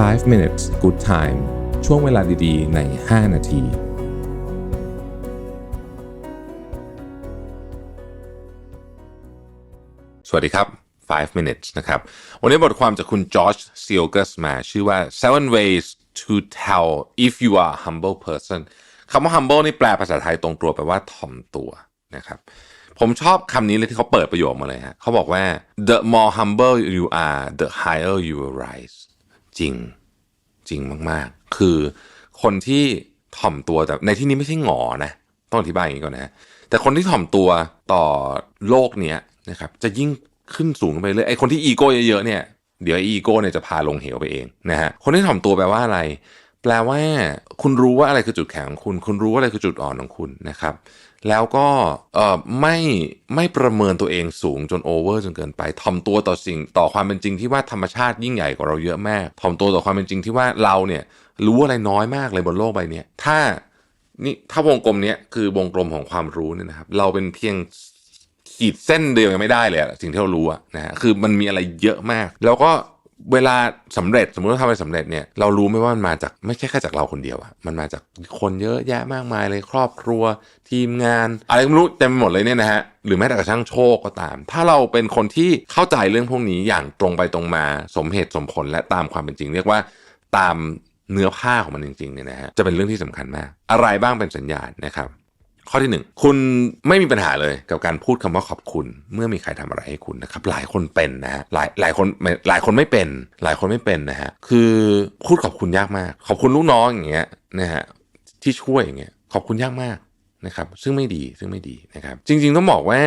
5 minutes good time ช่วงเวลาดีๆ ใน 5 นาทีสวัสดีครับ 5 minutes นะครับ วันนี้บทความจากคุณจอร์จซิลเกสมาชื่อว่า seven ways to tell if you are humble person คำว่า humble นี่แปลภาษาไทยตรงตัวแปลว่าถ่อมตัวนะครับ ผมชอบคำนี้เลยที่เขาเปิดประโยคมาเลยฮะเขาบอกว่า the more humble you are the higher you will rise จริงจริงมากๆ คือคนที่ถ่อมตัวแต่ในที่นี้ไม่ใช่หงอนะ ต้องอธิบายอย่างนี้ก่อนนะแต่คนที่ถ่อมตัวต่อโลกเนี้ยนะครับจะยิ่งขึ้นสูงไปเรื่อยไอ้คนที่อีโก้เยอะๆเนี่ยเดี๋ยวอีโก้เนี่ยจะพาลงเหวไปเองนะฮะคนที่ถ่อมตัวแปลว่าอะไร แปลว่าคุณรู้ว่าอะไรคือจุดแข็งของคุณ คุณรู้ว่าอะไรคือจุดอ่อนของคุณนะครับ แล้วก็ไม่ไม่ประเมินตัวเองสูงจนโอเวอร์จนเกินไปถ่อมตัวต่อสิ่งต่อความเป็นจริงที่ว่าธรรมชาติยิ่งใหญ่กว่าเราเยอะมากถ่อมตัวต่อความเป็นจริงที่ว่าเราเนี่ยรู้อะไรน้อยมากเลยบนโลกใบนี้ถ้านี่ถ้าวงกลมเนี้ยคือวงกลมของความรู้เนี่ยนะครับ เราเป็นเพียงขีดเส้นเดียวยังไม่ได้เลยสิ่งที่เรารู้นะฮะคือมันมีอะไรเยอะมาก แล้วก็ เวลาสำเร็จสมมติว่าทำอะไรสำเร็จเนี่ยเรารู้ไหมว่ามันมาจากไม่ใช่แค่จากเราคนเดียวอะมันมาจากคนเยอะแยะมากมายเลยครอบครัว ทีมงาน อะไรก็ไม่รู้เต็มไปหมดเลยเนี่ยนะฮะหรือแม้แต่กระทั่งโชคก็ตาม ถ้าเราเป็นคนที่เข้าใจเรื่องพวกนี้อย่างตรงไปตรงมาสมเหตุสมผลและตามความเป็นจริง เรียกว่าตามเนื้อผ้าของมันจริงๆเนี่ยนะฮะจะเป็นเรื่องที่สำคัญมาก อะไรบ้างเป็นสัญญาณนะครับ ข้อที่หนึ่งคุณไม่มีปัญหาเลยกับการพูดคำว่าขอบคุณ เมื่อมีใครทำอะไรให้คุณนะครับ หลายคนเป็นนะฮะหลายหลายคนหลายคนไม่เป็น หลายคนไม่เป็นนะฮะคือพูดขอบคุณยากมาก ขอบคุณลูกน้องอย่างเงี้ยนะฮะที่ช่วยอย่างเงี้ยขอบคุณยากมากนะครับซึ่งไม่ดีซึ่งไม่ดีนะครับ จริง ๆ ต้องบอกว่า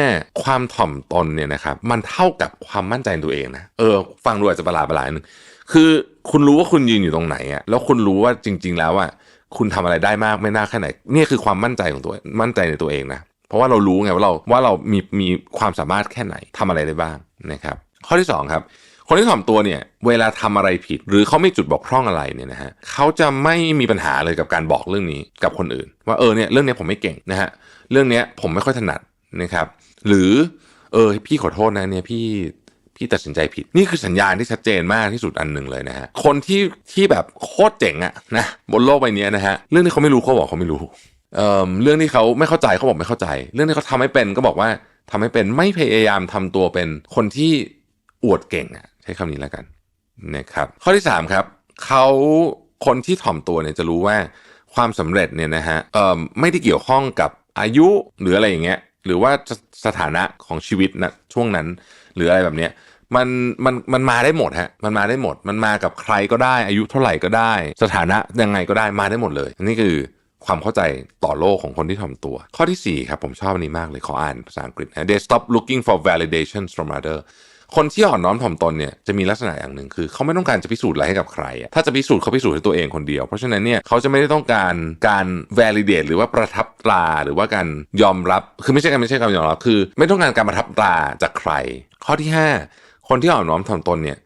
ความถ่อมตนเนี่ยนะครับมันเท่ากับความมั่นใจในตัวเองนะเออฟังดูอาจจะประหลาดประหลาดนึงคือคุณรู้ว่าคุณยืนอยู่ตรงไหนอะแล้วคุณรู้ว่าจริง ๆ แล้วอะ คุณทำอะไรได้มากไม่น่าแค่ไหนนี่คือความมั่นใจของตัวมั่นใจในตัวเองนะเพราะว่าเรารู้ไงว่าเราว่าเรามีมีความสามารถแค่ไหนทำอะไรได้บ้างนะครับ ข้อที่สองครับ คนที่ถ่อมตัวเนี่ย เวลาทำอะไรผิด หรือเขาไม่จุดบกพร่องอะไรเนี่ยนะฮะเขาจะไม่มีปัญหาเลยกับการบอกเรื่องนี้กับคนอื่น ว่าเออเนี่ยเรื่องเนี้ยผมไม่เก่งนะฮะเรื่องเนี้ยผมไม่ค่อยถนัดนะครับ หรือเออพี่ขอโทษนะเนี่ยพี่ พี่ตัดสินใจผิด นี่คือสัญญาณที่ชัดเจนมากที่สุดอันหนึ่งเลยนะฮะคนที่ที่แบบโคตรเจ๋งอะนะบนโลกใบนี้นะฮะเรื่องที่เขาไม่รู้เขาบอกเขาไม่รู้เอ่อเรื่องที่เขาไม่เข้าใจเขาบอกไม่เข้าใจ เรื่องที่เขาทำไม่เป็นก็บอกว่าทำไม่เป็นไม่พยายามทำตัวเป็นคนที่อวดเก่งอะใช้คำนี้แล้วกันนะครับข้อที่สามครับเขาคนที่ถ่อมตัวเนี่ยจะรู้ว่าความสำเร็จเนี่ยนะฮะเอ่อไม่ได้เกี่ยวข้องกับอายุหรืออะไรอย่างเงี้ย หรือว่าสถานะของชีวิตนะช่วงนั้น หรืออะไรแบบเนี้ยมันมันมันมาได้หมดฮะมันมาได้หมด มันมากับใครก็ได้ อายุเท่าไหร่ก็ได้ สถานะยังไงก็ได้มาได้หมดเลยนี่คือความเข้าใจต่อโลกของคนที่ทำตัว ข้อที่ 4 ครับ ผมชอบอันนี้มากเลยขออ่านภาษาอังกฤษนะ they stop looking for validations from other คนที่อ่อนน้อมถ่อมตนเนี่ยจะมีลักษณะอย่างหนึ่งคือ เขาไม่ต้องการจะพิสูจน์อะไรให้กับใครอะถ้าจะพิสูจน์เขาพิสูจน์ให้ตัวเองคนเดียว เพราะฉะนั้นเนี่ยเขาจะไม่ได้ต้องการการ validate หรือว่าประทับตราหรือว่าการยอมรับ คือไม่ใช่การไม่ใช่การยอมรับ คือ ไม่ต้องการการประทับตราจากใคร ข้อที่ 5 คนที่อ่อนน้อมถ่อมตนเนี่ย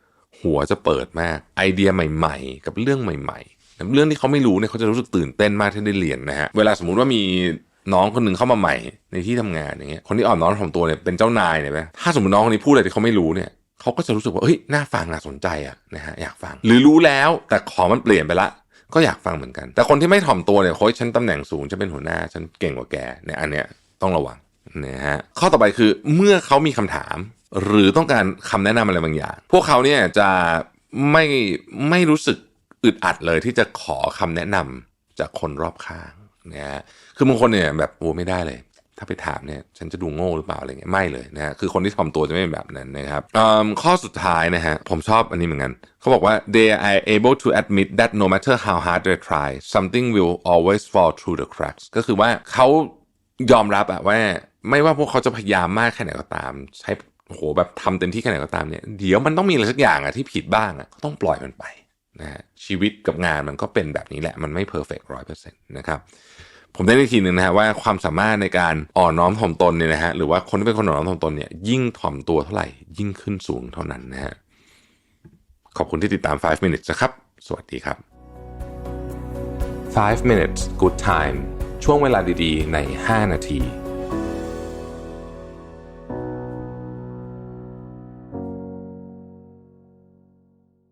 หัวจะเปิดมากไอเดียใหม่ ๆ กับเรื่องใหม่ ๆ เรื่องที่เขาไม่รู้เนี่ยเขาจะรู้สึกตื่นเต้นมากที่ได้เรียนนะฮะเวลาสมมุติว่ามี น้องคนหนึ่งเข้ามาใหม่ในที่ทำงานอย่างเงี้ยคนที่อ่อนน้อมถ่อมตัวเนี่ยเป็นเจ้านายเนี่ยไหมถ้าสมมติน้องคนนี้พูดอะไรที่เขาไม่รู้เนี่ยเขาก็จะรู้สึกว่าเฮ้ยน่าฟังน่าสนใจอะนะฮะอยากฟัง หรือรู้แล้วแต่ของมันเปลี่ยนไปละก็อยากฟังเหมือนกัน แต่คนที่ไม่ถ่อมตัวเนี่ยโค้ชฉันตำแหน่งสูงฉันเป็นหัวหน้าฉันเก่งกว่าแกเนี่ยอันเนี้ยต้องระวังนะฮะข้อต่อไปคือเมื่อเขามีคำถาม หรือต้องการคำแนะนำอะไรบางอย่าง พวกเขาเนี่ยจะไม่ไม่รู้สึกอึดอัดเลยที่จะขอคำแนะนำจากคนรอบข้าง นะฮะคือบางคนเนี่ยแบบโอ้ไม่ได้เลย ถ้าไปถามเนี่ยฉันจะดูโง่หรือเปล่าอะไรเงี้ยไม่เลยนะฮะคือคนที่ถ่อมตัวจะไม่เป็นแบบนั้นนะครับข้อสุดท้ายนะฮะผมชอบอันนี้เหมือนกันเขาบอกว่า they are able to admit that no matter how hard they try something will always fall through the cracks ก็คือว่าเขายอมรับอะว่าไม่ว่าพวกเขาจะพยายามมากแค่ไหนก็ตาม ใช้โหแบบทำเต็มที่แค่ไหนก็ตามเนี่ยเดี๋ยวมันต้องมีอะไรสักอย่างอะที่ผิดบ้างอะก็ต้องปล่อยมันไป นะฮะชีวิตกับงานมันก็เป็นแบบนี้แหละ มันไม่เพอร์เฟกต์ร้อยเปอร์เซ็นต์นะครับผมได้ในทีหนึ่งนะฮะว่าความสามารถในการอ่อนน้อมถ่อมตนเนี่ยนะฮะหรือว่าคนที่เป็นคนอ่อนน้อมถ่อมตนเนี่ยยิ่งถ่อมตัวเท่าไหร่ยิ่งขึ้นสูงเท่านั้นนะฮะขอบคุณที่ติดตาม 5 minutes นะครับ สวัสดีครับ 5 minutes good time ช่วงเวลาดีๆ ใน 5 นาที